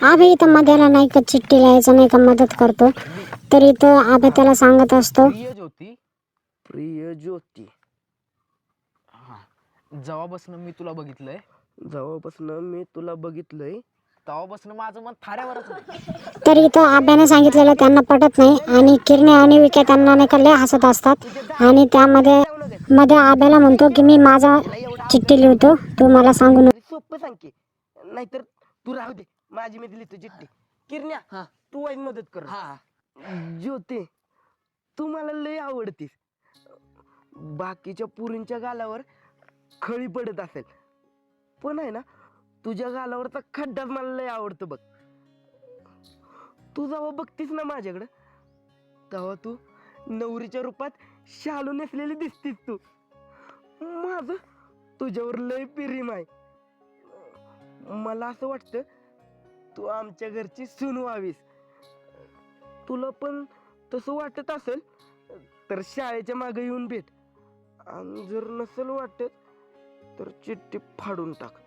आबे इथं मध्याला नाही का चिठ्ठी लिहायचं नाही का मदत करतो. तर इथं आबे त्याला सांगत असतो. प्रिय ज्योती प्रिय ज्योती हा जेव्हापासून मी तुला बघितलंय. जेव्हापासून मी तुला बघितलंय. तेव्हापासून माझं मन थाऱ्यावरच. तर इथं आब्याने सांगितलेलं त्यांना पटत नाही आणि किरणे आणि विके त्यांना नाही का लय हसत असतात. आणि त्यामध्ये मध्ये आब्याला म्हणतो की मी माझा चिठ्ठी लिहितो. तू मला सांगू नको अरे सोपं सांग की नाहीतर तू राहू दे. माझी मी दिली तुझी चिठ्ठी किरण्या हा. तू वाईट मदत कर. हा. ज्योती तू मला लय आवडतीस. बाकीच्या पुरींच्या गालावर खळी पडत असेल. पण आहे ना तुझ्या गालावरचा खड्डाच मला लय आवडतो बघ. तू जेव्हा बघतीस ना माझ्याकडं तेव्हा तू नवरीच्या रूपात शालू नेसलेली दिसतीस तू. माझ तुझ्यावर लय प्रेम आहे. मला असं वाटतं तू आमच्या घरची सून व्हावीस. तुला पण तसं वाटत असेल तर शाळेच्या मागे येऊन भेट. आणि जर नसेल वाटत तर चिठ्ठी फाडून टाक.